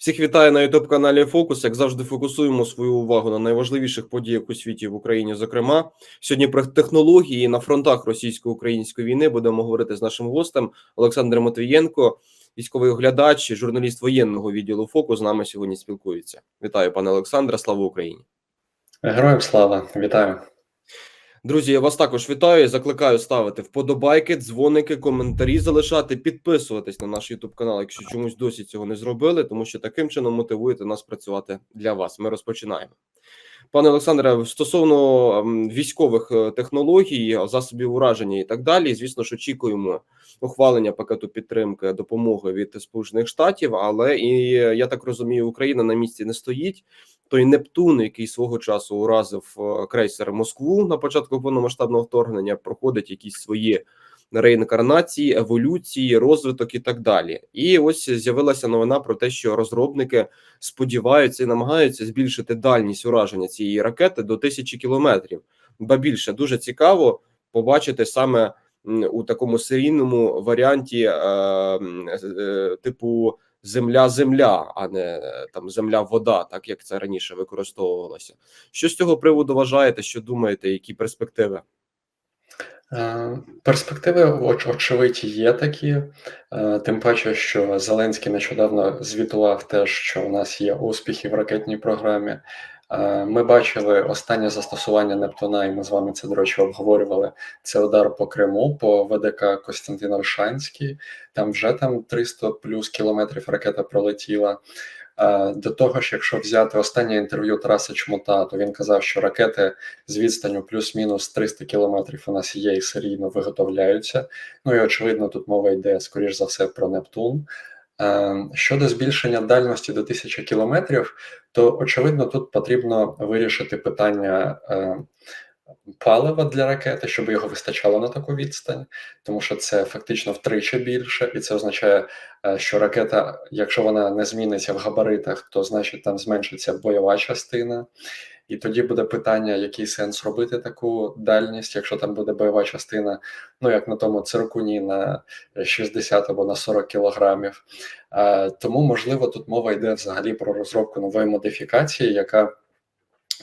Всіх вітаю на youtube каналі Фокус. Як завжди, фокусуємо свою увагу на найважливіших подіях у світі в Україні. Зокрема, сьогодні про технології на фронтах російсько-української війни будемо говорити з нашим гостем Олександром Матвієнко, військовий оглядач, журналіст воєнного відділу Фокус. З нами сьогодні спілкується. Вітаю, пане Олександре. Слава Україні! Героям слава, вітаю. Друзі, я вас також вітаю. і Закликаю ставити вподобайки, дзвоники, коментарі залишати, підписуватись на наш YouTube канал, якщо чомусь досі цього не зробили, тому що таким чином мотивуєте нас працювати для вас. Ми розпочинаємо. Пане Олександре, стосовно військових е, технологій, засобів ураження і так далі, звісно ж, очікуємо ухвалення пакету підтримки допомоги від Сполучених Штатів, але і я так розумію, Україна на місці не стоїть. Той Нептун, який свого часу уразив е, крейсер Москву на початку повномасштабного вторгнення, проходить якісь свої реінкарнації, еволюції, розвиток і так далі. І ось з'явилася новина про те, що розробники сподіваються і намагаються збільшити дальність ураження цієї ракети до тисячі кілометрів. Ба більше дуже цікаво побачити саме у такому серійному варіанті, е, е, типу земля-земля, а не е, там земля-вода, так як це раніше використовувалося. Що з цього приводу вважаєте? Що думаєте, які перспективи? Е, Перспективи оч- очевидь є такі, Е, тим паче, що Зеленський нещодавно звітував теж, що у нас є успіхи в ракетній програмі. Е, Ми бачили останнє застосування Нептуна, і ми з вами це, до речі, обговорювали. Це удар по Криму, по ВДК Костянтин Ольшанський. Там вже там 300 плюс кілометрів ракета пролетіла. Е, До того ж, якщо взяти останнє інтерв'ю Тараса Чмута, то він казав, що ракети з відстанню плюс-мінус 300 кілометрів у нас є і серійно виготовляються. Ну і очевидно, тут мова йде скоріш за все про Нептун. Е, Щодо збільшення дальності до 1000 кілометрів, то очевидно тут потрібно вирішити питання е, палива для ракети, щоб його вистачало на таку відстань, тому що це фактично втричі більше, і це означає, е, що ракета, якщо вона не зміниться в габаритах, то значить там зменшиться бойова частина. І тоді буде питання, який сенс робити таку дальність, якщо там буде бойова частина, ну як на тому циркуні на 60 або на 40 кілограмів. Е, Тому, можливо, тут мова йде взагалі про розробку нової модифікації, яка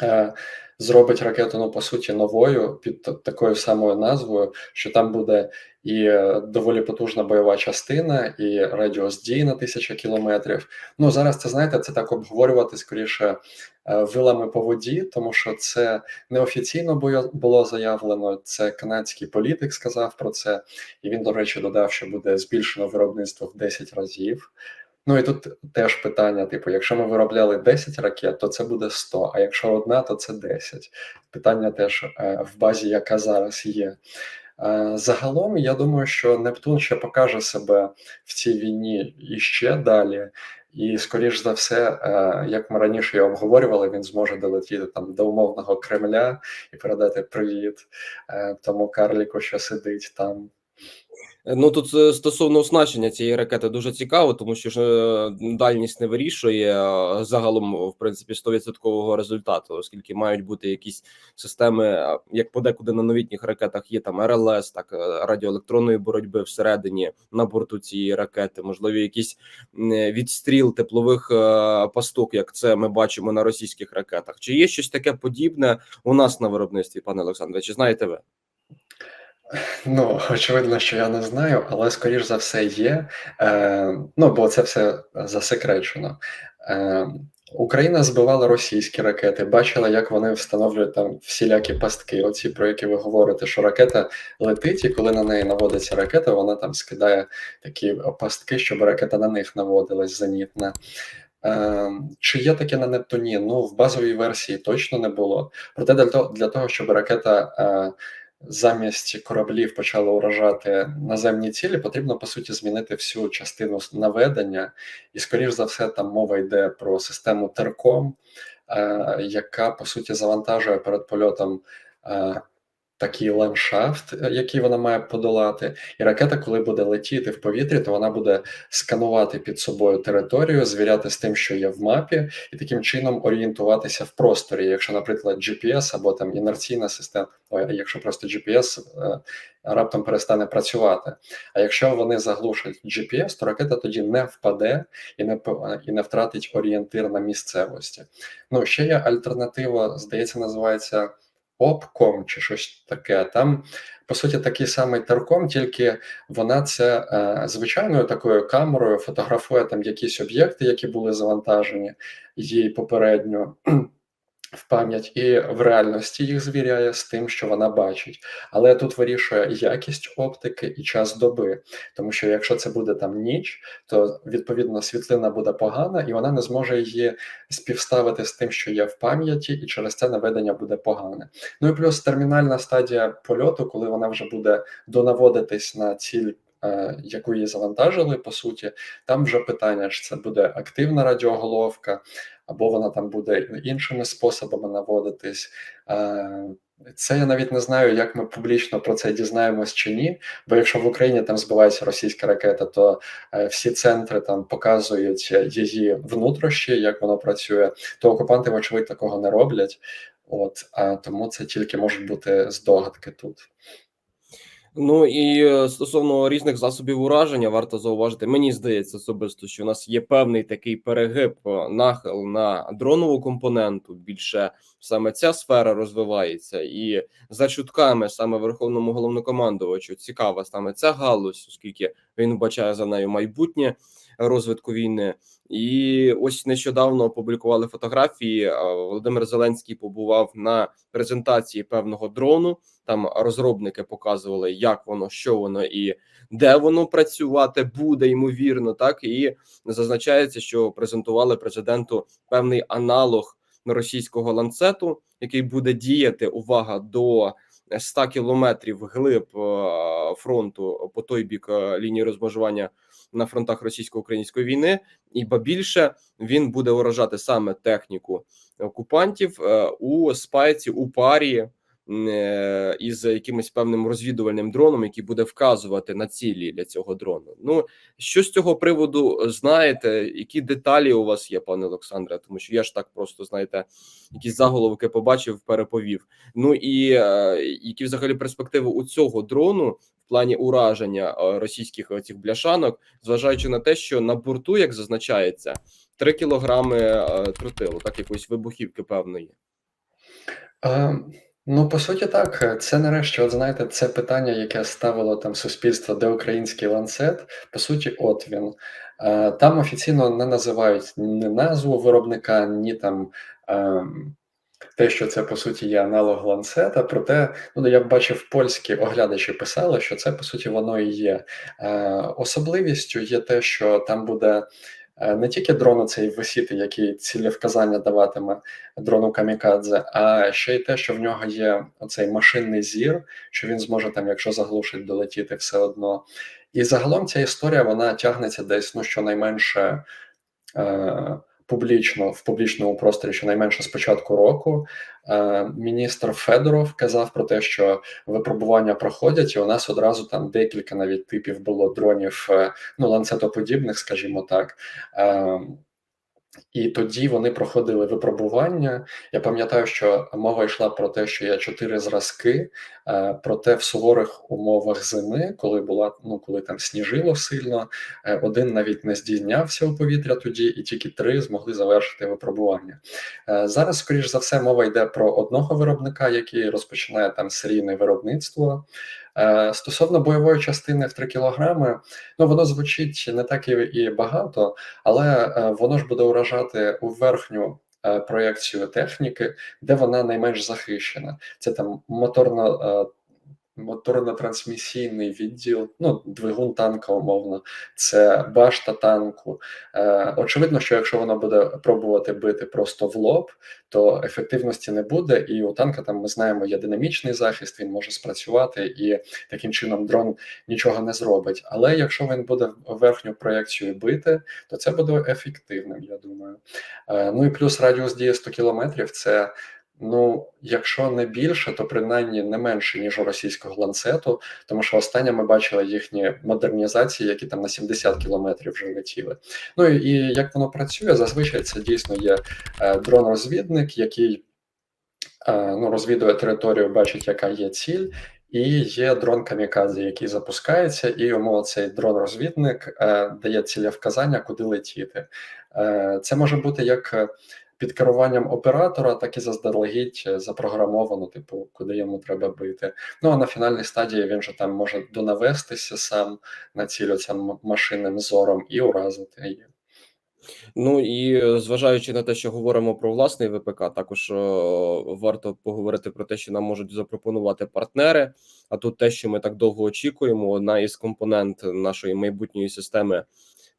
е, зробить ракету, ну по суті, новою під такою самою назвою, що там буде і е, доволі потужна бойова частина, і радіус дії на тисяча кілометрів. Ну зараз це знаєте, це так обговорювати скоріше е, вилами по воді, тому що це неофіційно було заявлено. Це канадський політик сказав про це, і він, до речі, додав, що буде збільшено виробництво в 10 разів. Ну і тут теж питання: типу, якщо ми виробляли 10 ракет, то це буде 100, а якщо одна, то це 10. Питання теж е, в базі, яка зараз є. Е, Загалом, я думаю, що Нептун ще покаже себе в цій війні і ще далі. І, скоріш за все, е, як ми раніше і обговорювали, він зможе долетіти там до умовного Кремля і передати привіт тому карліку, що сидить там. Ну тут е, стосовно оснащення цієї ракети дуже цікаво, тому що ж е, дальність не вирішує загалом, в принципі, 100% результату, оскільки мають бути якісь системи, е, як подекуди на новітніх ракетах є там РЛС, так радіоелектронної боротьби всередині на борту цієї ракети, можливі якісь відстріл теплових пасток, як це ми бачимо на російських ракетах. Чи є щось таке подібне у нас на виробництві, пане Олександре? Чи знаєте ви? Ну, очевидно, що я не знаю, але скоріш за все є. Е, ну, бо це все засекречено. Е, Україна збивала російські ракети, бачила, як вони встановлюють там всілякі пастки. Оці, про які ви говорите, що ракета летить, і коли на неї наводиться ракета, вона там скидає такі пастки, щоб ракета на них наводилась зенітна. Е, чи є таке на Нептуні? Ну, в базовій версії точно не було. Проте для того, для того щоб ракета. Е, замість кораблів почали уражати наземні цілі, потрібно по суті змінити всю частину наведення, і, скоріш за все, там мова йде про систему Терком, е, яка по суті завантажує перед польотом. Е, такий ландшафт, е, який вона має подолати, і ракета, коли буде летіти в повітрі, то вона буде сканувати під собою територію, звіряти з тим, що є в мапі, і таким чином орієнтуватися в просторі. Якщо, наприклад, GPS або там інерційна система, ой, якщо просто GPS е, раптом перестане працювати. А якщо вони заглушать GPS, то ракета тоді не впаде і не по- і не втратить орієнтир на місцевості. Ну ще є альтернатива, здається, називається Опком чи щось таке. Там по суті такий самий терком, тільки вона це е, звичайною такою камерою фотографує там якісь об'єкти, які були завантажені їй попередньо. В пам'ять і в реальності їх звіряє з тим, що вона бачить, але тут вирішує якість оптики і час доби, тому що якщо це буде там ніч, то відповідно світлина буде погана, і вона не зможе її співставити з тим, що є в пам'яті, і через це наведення буде погане. Ну і плюс термінальна стадія польоту, коли вона вже буде донаводитись на ціль. Е, Яку її завантажили, по суті, там вже питання, чи це буде активна радіоголовка, або вона там буде іншими способами наводитись. Е, Це я навіть не знаю, як ми публічно про це дізнаємось чи ні. Бо якщо в Україні там збивається російська ракета, то е, всі центри там показують її внутрішні, як воно працює, то окупанти, вочевидь, такого не роблять. От а тому це тільки можуть бути здогадки тут. Ну і е, стосовно різних засобів ураження, варто зауважити. Мені здається особисто, що у нас є певний такий перегиб, е, нахил на дронову компоненту. Більше саме ця сфера розвивається, і за чутками саме верховному головнокомандувачу цікава саме ця галузь, оскільки він бачає за нею майбутнє розвитку війни. І ось нещодавно опублікували фотографії. Володимир Зеленський побував на презентації певного дрону. Там розробники показували, як воно, що воно і де воно працювати буде, ймовірно, так і зазначається, що презентували президенту певний аналог російського ланцету, який буде діяти увага до 100 кілометрів глиб е, фронту по той бік е, лінії розмежування на фронтах російсько-української війни, і ба більше він буде уражати саме техніку окупантів е, у спайці у парі із якимось певним розвідувальним дроном, який буде вказувати на цілі для цього дрону. Ну що з цього приводу знаєте? Які деталі у вас є, пане Олександре? Тому що я ж так просто знаєте, якісь заголовки побачив, переповів. Ну і е, які взагалі перспективи у цього дрону в плані ураження е, російських цих бляшанок, зважаючи на те, що на борту, як зазначається, 3 кілограми е, тротилу, так якоїсь вибухівки певної. Е, ну, по суті, так. Це нарешті, от знаєте, це питання, яке ставило там суспільство, де український ланцет. По суті, от він. Е, там офіційно не називають ні назву виробника, ні там. Е, те, що це по суті є аналог ланцета, проте ну я бачив польські оглядачі писали, що це по суті воно і є. Е, особливістю є те, що там буде не тільки дрон цей висіти, який цілі вказання даватиме дрону Камікадзе, а ще й те, що в нього є оцей машинний зір, що він зможе там, якщо заглушить, долетіти все одно. І загалом ця історія вона тягнеться десь ну щонайменше. Е, Публічно в публічному просторі щонайменше з початку року е, міністр Федоров казав про те, що випробування проходять, і у нас одразу там декілька навіть типів було дронів, е, ну ланцетоподібних, скажімо так. І тоді вони проходили випробування. Я пам'ятаю, що мова йшла про те, що є чотири зразки, е, проте в суворих умовах зими, коли була ну коли там сніжило сильно, е, один навіть не здійнявся у повітря тоді, і тільки три змогли завершити випробування. Е, Зараз, скоріш за все, мова йде про одного виробника, який розпочинає там серійне виробництво. Е, Стосовно бойової частини в 3 кілограми, ну воно звучить не так і, і багато, але е, воно ж буде уражати у верхню Проекцію проєкцію техніки, де вона найменш захищена. Це там моторно. Моторно-трансмісійний відділ, ну двигун танка, умовно, це башта танку. Е, очевидно, що якщо воно буде пробувати бити просто в лоб, то ефективності не буде. І у танка там ми знаємо є динамічний захист, він може спрацювати, і таким чином дрон нічого не зробить. Але якщо він буде верхню проєкцію бити, то це буде ефективним, я думаю. Е, ну і плюс радіус дії 100 кілометрів це. Ну, якщо не більше, то принаймні не менше, ніж у російського ланцету, тому що останнє ми бачили їхні модернізації, які там на 70 кілометрів вже летіли. Ну і як воно працює, зазвичай це дійсно є е, дрон-розвідник, який е, ну, розвідує територію, бачить, яка є ціль. І є дрон камікадзе, який запускається, і йому цей дрон-розвідник е, дає цілевказання, куди летіти. Е, Це може бути як під керуванням оператора, так і заздалегідь е, запрограмовано, типу, куди йому треба бити. Ну а на фінальній стадії він же там може донавестися сам на ціль машинним зором і уразити її. Ну і е, зважаючи на те, що говоримо про власний ВПК, також о, варто поговорити про те, що нам можуть запропонувати партнери. А тут те, що ми так довго очікуємо, одна із компонент нашої майбутньої системи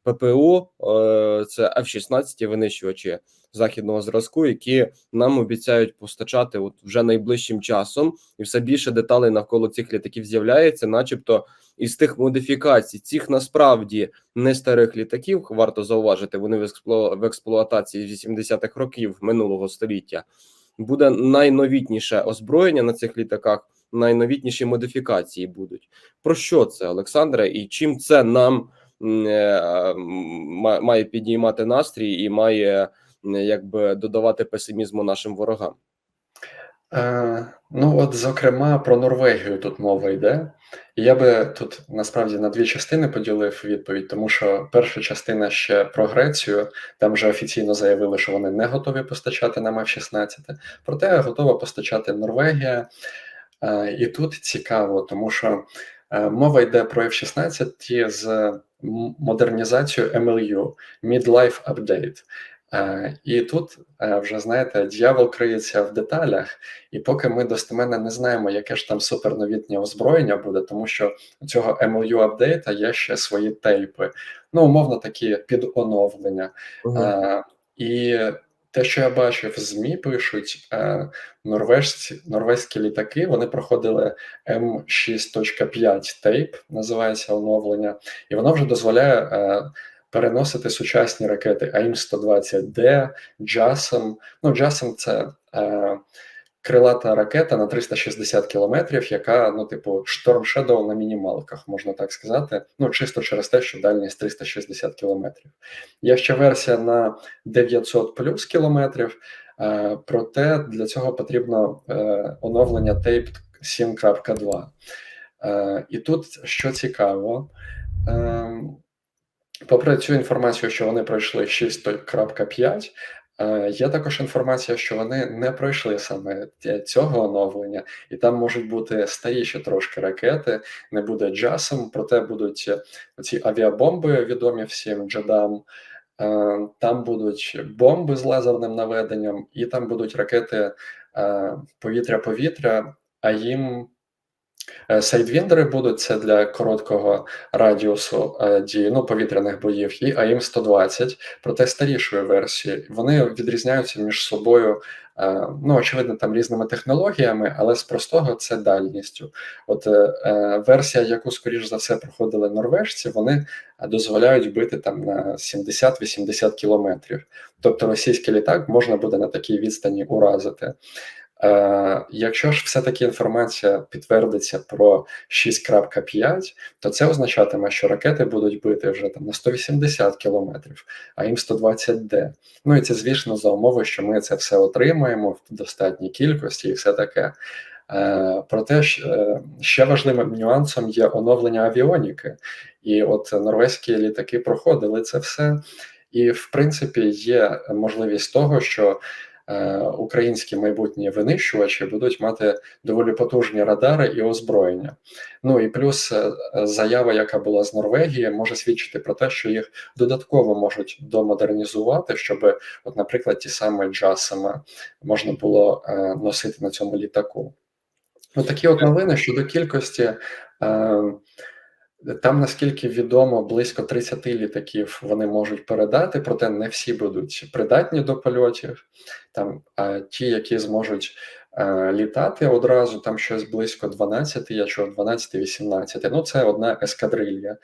ППУ е, це F-16 винищувачі західного зразку, які нам обіцяють постачати от вже найближчим часом, і все більше деталей навколо цих літаків з'являється, начебто, із тих модифікацій, цих насправді не старих літаків, варто зауважити, вони в, експлу... в експлуатації з 80-х років минулого століття. Буде найновітніше озброєння на цих літаках, найновітніші модифікації будуть. Про що це, Олександре, і чим це нам має підіймати настрій і має якби додавати песимізму нашим ворогам? Е, ну, от, зокрема, про Норвегію тут мова йде. Я би тут насправді на дві частини поділив відповідь, тому що перша частина ще про Грецію, там вже офіційно заявили, що вони не готові постачати нам F-16, проте готова постачати Норвегія. Е, і тут цікаво, тому що е, мова йде про F-16 з м- модернізацією MLU Midlife Update. Е, І тут е, вже знаєте, дьявол криється в деталях, і поки ми достеменно не знаємо, яке ж там суперновітнє озброєння буде, тому що у цього MLU апдейта є ще свої тейпи, ну умовно такі підоновлення. Угу. І те, що я бачив, ЗМІ пишуть е, норвежці, норвезькі літаки, вони проходили М6.5 тейп, називається оновлення, і воно вже дозволяє. Е, Переносити сучасні ракети АІМ-120Д, JASM. Ну, JASM – це е, крилата ракета на 360 кілометрів, яка, ну, типу, Shadow на мінімалках, можна так сказати. Ну, чисто через те, що дальність 360 кілометрів. Є ще версія на 900 плюс кілометрів, е, проте для цього потрібно е, оновлення Tape 7.2. Е, і тут що цікаво. Е, Попри цю інформацію, що вони пройшли 6.5, е, є також інформація, що вони не пройшли саме цього оновлення, і там можуть бути старіші трошки ракети, не буде джасом, проте будуть ці авіабомби, відомі всім джедам. Е, Там будуть бомби з лазерним наведенням, і там будуть ракети е, повітря-повітря, а їм Е, Сайдвіндери будуть це для короткого радіусу е, дії ну, повітряних боїв, і АІМ-120, проте старішої версії. Вони відрізняються між собою, е, ну, очевидно, там різними технологіями, але з простого це дальністю. От версія, яку, скоріш за все, проходили норвежці, вони дозволяють бити там на 70-80 кілометрів. Тобто російський літак можна буде на такій відстані уразити. Е, Якщо ж все-таки інформація підтвердиться про 6.5, то це означатиме, що ракети будуть бити вже там на 180 кілометрів, а їм 120D. Ну і це, звісно, за умови, що ми це все отримаємо в достатній кількості і все таке. Е, проте е, ще важливим нюансом є оновлення авіоніки, і от норвезькі літаки проходили це все. І в принципі є можливість того, що українські майбутні винищувачі будуть мати доволі потужні радари і озброєння. Ну і плюс е, заява, яка була з Норвегії, може свідчити про те, що їх додатково можуть домодернізувати, щоб, от, наприклад, ті самі джасами можна було е, носити на цьому літаку. Ну, такі от новини щодо кількості. Там, наскільки відомо, близько 30 літаків вони можуть передати, проте не всі будуть придатні до польотів. Там а ті, які зможуть а, літати одразу, там щось близько 12, я чув 12-18. Ну, це одна ескадрилья.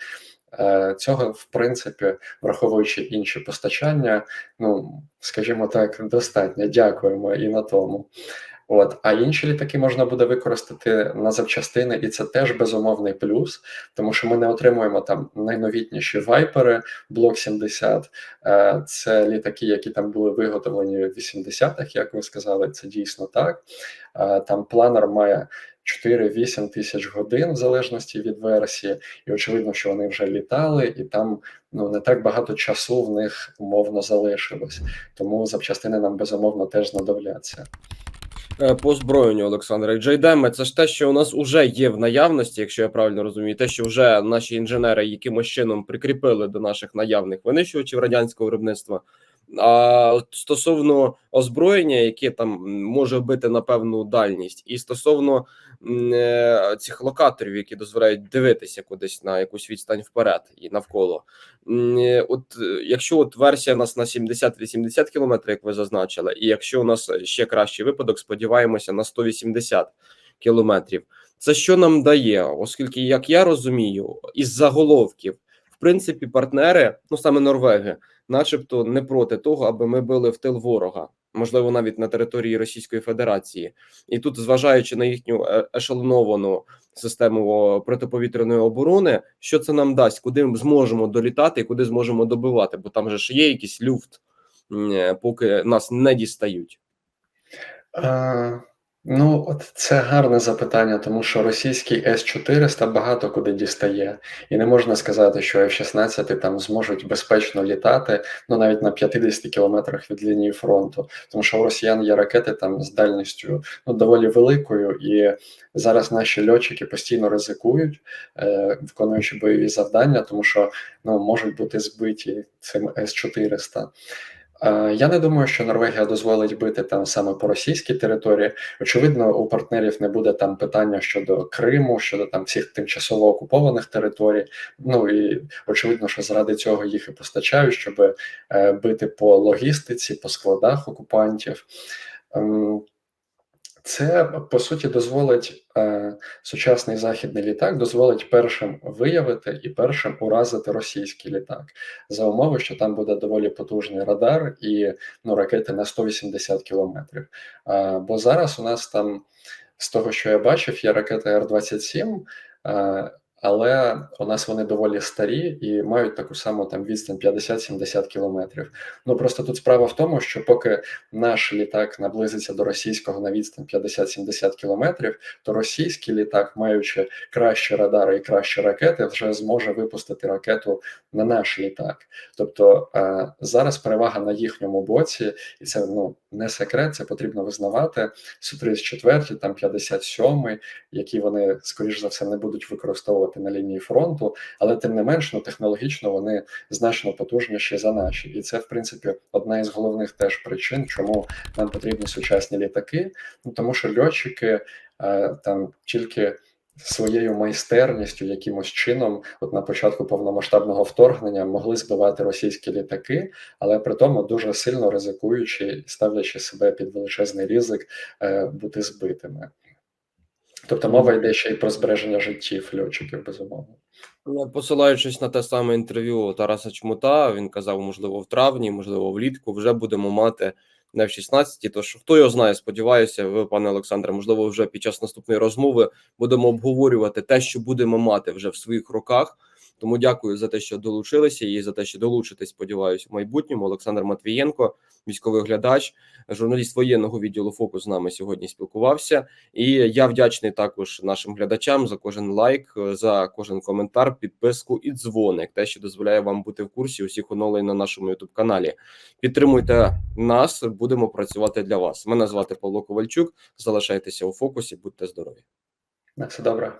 Е, Цього, в принципі, враховуючи інші постачання, ну скажімо так, достатньо. Дякуємо і на тому. От, а інші літаки можна буде використати на запчастини, і це теж безумовний плюс, тому що ми не отримуємо там найновітніші вайпери, блок 70. Е, Це літаки, які там були виготовлені в 80-х, як ви сказали, це дійсно так. Е, Там планер має 4-8 тисяч годин в залежності від версії, і очевидно, що вони вже літали, і там ну не так багато часу в них умовно залишилось. Тому запчастини нам безумовно теж знадобляться. Е, По озброєнню, Олександра. Джейдеми, – це ж те, що у нас вже є в наявності, якщо я правильно розумію, те, що вже наші інженери якимось чином прикріпили до наших наявних винищувачів радянського виробництва. А стосовно озброєння, яке там може бити на певну дальність, і стосовно е, цих локаторів, які дозволяють дивитися кудись на якусь відстань вперед і навколо. Е, От е, якщо от версія у нас на 70-80 км, як ви зазначили, і якщо у нас ще кращий випадок, сподіваємося на 180 кілометрів. Це що нам дає, оскільки, як я розумію, із заголовків, в принципі, партнери, ну саме Норвеги, начебто не проти того, аби ми били в тил ворога, можливо, навіть на території Російської Федерації, і тут, зважаючи на їхню е, ешелоновану систему протиповітряної оборони, що це нам дасть, куди ми зможемо долітати і куди зможемо добивати, бо там же ж є якийсь люфт, е, поки нас не дістають. Е, Ну, от це гарне запитання, тому що російський С-400 багато куди дістає, і не можна сказати, що F-16 там зможуть безпечно літати, ну навіть на 50 кілометрах від лінії фронту, тому що у росіян є ракети там з дальністю ну доволі великою, і зараз наші льотчики постійно ризикують, е, виконуючи бойові завдання, тому що ну можуть бути збиті цим С-400. Е, Я не думаю, що Норвегія дозволить бити там саме по російській території. Очевидно, у партнерів не буде там питання щодо Криму, щодо там всіх тимчасово окупованих територій. Ну і очевидно, що заради цього їх і постачають, щоб е, бити по логістиці, по складах окупантів. Це по суті дозволить е, сучасний західний літак дозволить першим виявити і першим уразити російський літак за умови, що там буде доволі потужний радар і ну, ракети на 180 кілометрів. А, бо зараз у нас там, з того, що я бачив, є ракети Р-27, а, але у нас вони доволі старі і мають таку саму там відстань 50-70 кілометрів. Ну просто тут справа в тому, що поки наш літак наблизиться до російського на відстань 50-70 кілометрів, то російський літак, маючи кращі радари і кращі ракети, вже зможе випустити ракету на наш літак. Тобто е, зараз перевага на їхньому боці, і це ну не секрет, це потрібно визнавати. Су-34, там 57, які вони скоріш за все не будуть використовувати на лінії фронту, але тим не менш, ну технологічно вони значно потужніші за наші, і це в принципі одна із головних теж причин, чому нам потрібні сучасні літаки. Ну тому що льотчики е, там тільки своєю майстерністю, якимось чином, от на початку повномасштабного вторгнення, могли збивати російські літаки, але при тому дуже сильно ризикуючи ставлячи себе під величезний ризик е, бути збитими. Тобто мова йде ще й про збереження життів льотчиків, безумовно. Ну, Посилаючись на те саме інтерв'ю Тараса Чмута, він казав, можливо, в травні, можливо, влітку вже будемо мати не в 16 Тож хто його знає, сподіваюся, ви, пане Олександре, можливо, вже під час наступної розмови будемо обговорювати те, що будемо мати вже в своїх руках. Тому дякую за те, що долучилися, і за те, що долучитесь, сподіваюся, в майбутньому. Олександр Матвієнко, військовий глядач, журналіст воєнного відділу Фокус з нами сьогодні спілкувався. І я вдячний також нашим глядачам за кожен лайк, за кожен коментар, підписку і дзвоник, те, що дозволяє вам бути в курсі усіх оновлень на нашому youtube каналі. Підтримуйте нас, будемо працювати для вас. Мене звати Павло Ковальчук. Залишайтеся у фокусі, будьте здорові. На все добре.